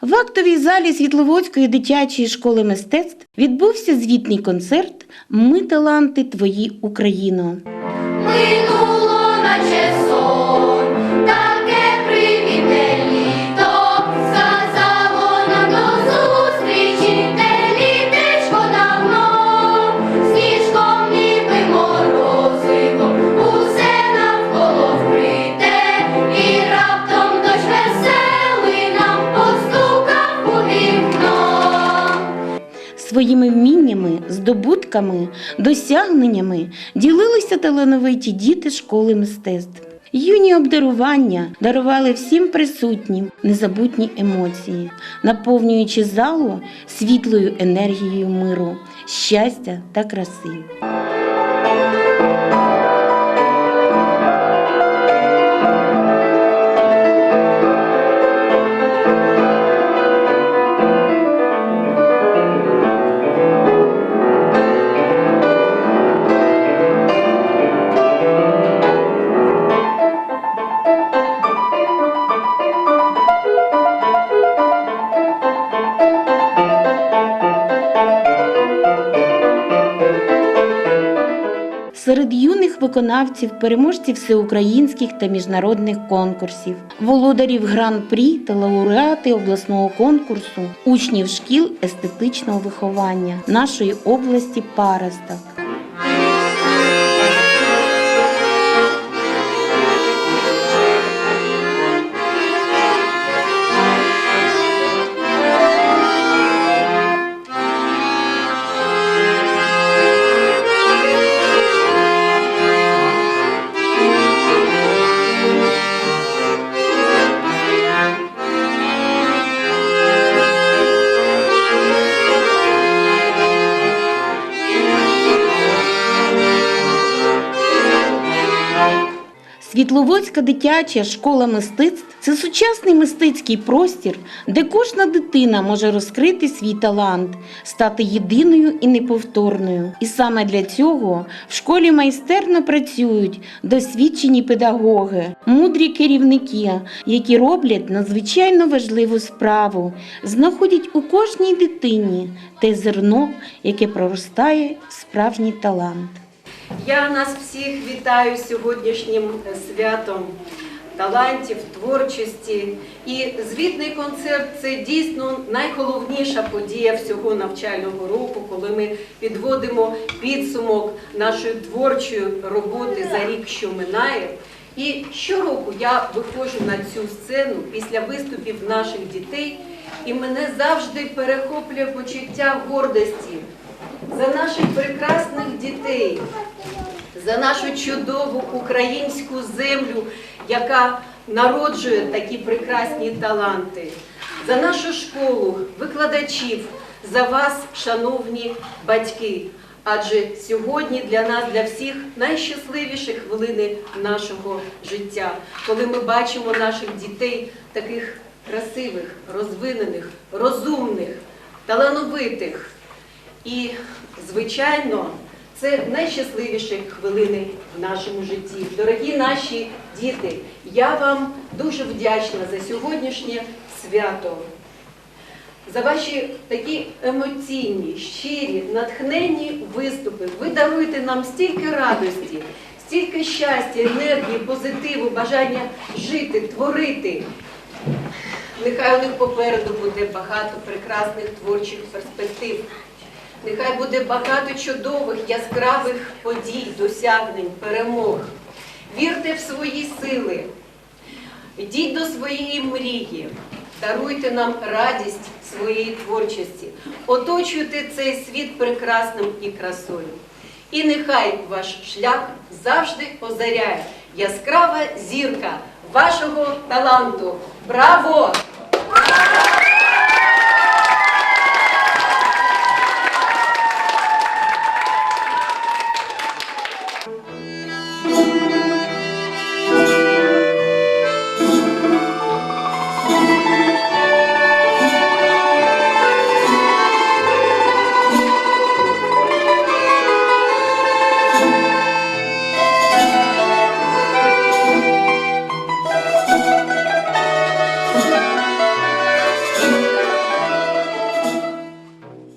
В актовій залі Світловодської дитячої школи мистецтв відбувся звітний концерт Ми таланти твої Україно. Минуло, Своїми вміннями, здобутками, досягненнями ділилися талановиті діти школи мистецтв. Юні обдарування дарували всім присутнім незабутні емоції, наповнюючи залу світлою енергією миру, щастя та краси. Серед юних виконавців, переможців всеукраїнських та міжнародних конкурсів, володарів гран-прі та лауреати обласного конкурсу, учнів шкіл естетичного виховання нашої області Парасток. Світловодська дитяча школа мистецтв це сучасний мистецький простір, де кожна дитина може розкрити свій талант, стати єдиною і неповторною. І саме для цього в школі майстерно працюють досвідчені педагоги, мудрі керівники, які роблять надзвичайно важливу справу, знаходять у кожній дитині те зерно, яке проростає в справжній талант. Я нас всіх вітаю сьогоднішнім е, святом талантів, творчості. І звітний концерт це дійсно найголовніша подія всього навчального року, коли ми підводимо підсумок нашої творчої роботи за рік, що минає. І щороку я виходжу на цю сцену після виступів наших дітей, і мене завжди перехоплює почуття гордості за наших прекрасних дітей, за нашу чудову українську землю, яка народжує такі прекрасні таланти, за нашу школу, викладачів, за вас, шановні батьки. Адже сьогодні для нас, для всіх, найщасливіші хвилини нашого життя, коли ми бачимо наших дітей таких красивих, розвинених, розумних, талановитих. І, звичайно, це найщасливіші хвилини в нашому житті. Дорогі наші діти, я вам дуже вдячна за сьогоднішнє свято, за ваші такі емоційні, щирі, натхненні виступи. Ви даруєте нам стільки радості, стільки щастя, енергії, позитиву, бажання жити, творити. Нехай у них попереду буде багато прекрасних творчих перспектив. Нехай буде багато чудових, яскравих подій, досягнень, перемог. Вірте в свої сили, йдіть до своєї мрії, даруйте нам радість своєї творчості, оточуйте цей світ прекрасним і красою. І нехай ваш шлях завжди озаряє яскрава зірка вашого таланту. Браво!